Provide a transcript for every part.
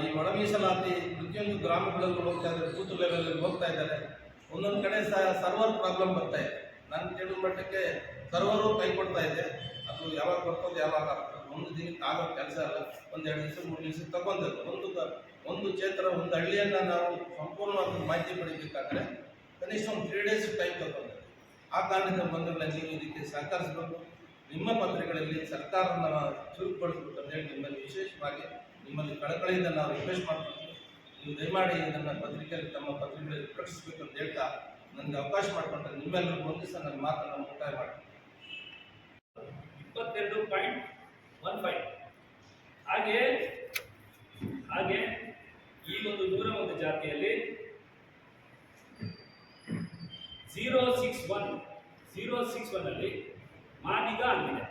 ಈ ಒಳ ಮೀಸಲಾತಿ ಪ್ರತಿಯೊಂದು ಗ್ರಾಮಗಳಲ್ಲೂ ಹೋಗ್ತಾ ಇದ್ದಾರೆ, ಬೂತ್ ಲೆವೆಲ್ ಹೋಗ್ತಾ ಇದ್ದಾರೆ. ಒಂದೊಂದು ಕಡೆ ಸರ್ವರ್ ಪ್ರಾಬ್ಲಮ್ ಬರ್ತಾ ಇದೆ. ನಾನು ಕೇಳಿದ ಮಟ್ಟಕ್ಕೆ ಸರ್ವರು ಕೈ ಕೊಡ್ತಾ ಇದೆ. ಅದು ಯಾವಾಗ ಬರ್ತದೆ ಯಾವಾಗ. ಒಂದು ದಿನಕ್ಕೆ ಆಗೋ ಕೆಲಸ ಅಲ್ಲ. ಒಂದೆರಡು ದಿವಸ, ಮೂರು ದಿವಸ ತಗೊಂಡದ್ದು. ಒಂದು ಒಂದು ಕ್ಷೇತ್ರ, ಒಂದು ಹಳ್ಳಿಯನ್ನು ನಾವು ಸಂಪೂರ್ಣವಾಗಿ ಮಾಹಿತಿ ಪಡಿಬೇಕಾದ್ರೆ ಕನಿಷ್ಠ ಒಂದು ತ್ರೀ ಡೇಸ್ ಟೈಮ್ ತಗೊಂಡು ಆ ಕಾರಣದಿಂದ ಬಂದ್ರೆ ನೀವು ಇದಕ್ಕೆ ಸಹಕರಿಸಬೇಕು. ನಿಮ್ಮ ಪತ್ರಿಕೆಗಳಲ್ಲಿ ಸರ್ಕಾರವನ್ನು ಚುರುಕುಗೊಳಿಸಬೇಕು ಅಂತ ಹೇಳಿ ನಿಮ್ಮಲ್ಲಿ ವಿಶೇಷವಾಗಿ ನಿಮ್ಮಲ್ಲಿ ಕಳಕಳಿಯಿಂದ ನಾವು ರಿಕ್ವೆಸ್ಟ್ ಮಾಡ್ತೀವಿ. ನೀವು ದಯಮಾಡಿ ನನ್ನ ಪತ್ರಿಕೆಯಲ್ಲಿ ತಮ್ಮ ಪತ್ರಿಕೆಗಳಲ್ಲಿ ಪ್ರಕಟಿಸಬೇಕು ಅಂತ ಹೇಳ್ತಾ ನನಗೆ ಅವಕಾಶ ಮಾಡಿಕೊಂಡ್ರೆ ನಿಮ್ಮೆಲ್ಲರೂ ಒಂದು ದಿವಸ ನನ್ನ ಮಾತನ್ನು ಮುಕ್ತಾಯ ಮಾಡ್ತೀನಿ ಇಪ್ಪತ್ತೆರಡು ಪಾಯಿಂಟ್ ಒನ್ ಫೈವ್. ಹಾಗೆ ಹಾಗೆ ಈ ಒಂದು ನೂರ ಒಂದು ಜಾತಿಯಲ್ಲಿ zero six one zero six one ಅಲ್ಲಿ ಮಾದಿಗ ಅಂತಿದೆ.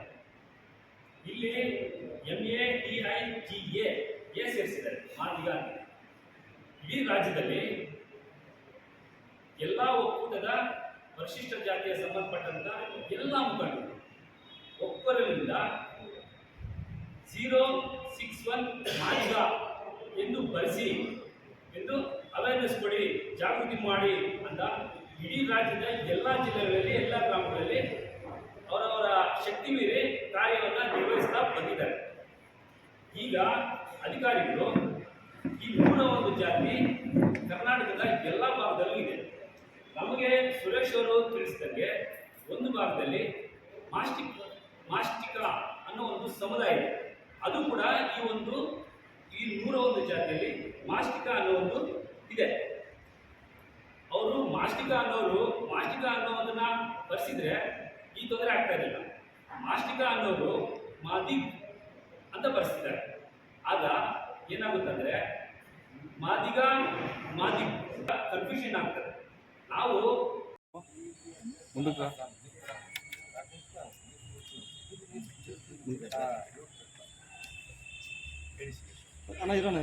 ಇಲ್ಲಿ M A T I G A ಸೇರಿಸಿದ್ದಾರೆ Madiga ಅಂತಿದೆ. ಇಡೀ ರಾಜ್ಯದಲ್ಲಿ ಎಲ್ಲ ಒಕ್ಕೂಟದ ಪರಿಶಿಷ್ಟ ಜಾತಿಗೆ ಸಂಬಂಧಪಟ್ಟಂತ ಎಲ್ಲ ಮುಖಂಡರು ಒಬ್ಬರಿಂದ ಝೀರೋ ಸಿಕ್ಸ್ ಒನ್ ಮಾದಿಗ ಎಂದು ಬರೆಸಿ ಎಂದು ಅವೇರ್ನೆಸ್ ಕೊಡಿ, ಜಾಗೃತಿ ಮಾಡಿ ಅಂತ ಇಡೀ ರಾಜ್ಯದ ಎಲ್ಲ ಜಿಲ್ಲೆಗಳಲ್ಲಿ, ಎಲ್ಲ ಗ್ರಾಮಗಳಲ್ಲಿ ಶಕ್ತಿ ಮೀರಿ ಕಾರ್ಯವನ್ನು ನಿರ್ವಹಿಸ್ತಾ ಬಂದಿದ್ದಾರೆ. ಈಗ ಅಧಿಕಾರಿಗಳು ಈ ಮೂಲ ಒಂದು ಜಾತಿ ಕರ್ನಾಟಕದ ಎಲ್ಲ ಭಾಗದಲ್ಲೂ ಇದೆ. ನಮಗೆ ಸುರೇಶ್ ಅವರು ತಿಳಿಸಿದಂಗೆ ಒಂದು ಭಾಗದಲ್ಲಿ ಮಾಸ್ಟಿಕ್ ಮಾಸ್ಟಿಕ ಅನ್ನೋ ಒಂದು ಸಮುದಾಯ ಇದೆ. ಅದು ಕೂಡ ಈ ಒಂದು ಈ ನೂರ ಒಂದು ಜಾತಿಯಲ್ಲಿ ಮಾಸ್ಟಿಕ ಅನ್ನೋ ಒಂದು ಇದೆ. ಅವರು ಮಾಸ್ಟಿಕ ಅನ್ನೋರು ಮಾಸ್ಟಿಕ ಅನ್ನೋದನ್ನ ಬರ್ಸಿದ್ರೆ ಈ ತೊಂದರೆ ಆಗ್ತಾ ಇರಲಿಲ್ಲ ಮಾಸ್ಟಿಕ ಅನ್ನೋರು ಮಾದಿ ಅಂತ ಬರೆಸ್ತಿದ್ದಾರೆ. ಆಗ ಏನಾಗುತ್ತಂದ್ರೆ ಮಾದಿಗ ಮಾದಿ ಕನ್ಫ್ಯೂಷನ್ ಆಗ್ತದೆ. ನಾವು ಮುಂದಕ್ಕೆ ಅಣ್ಣ ಇರೋಣ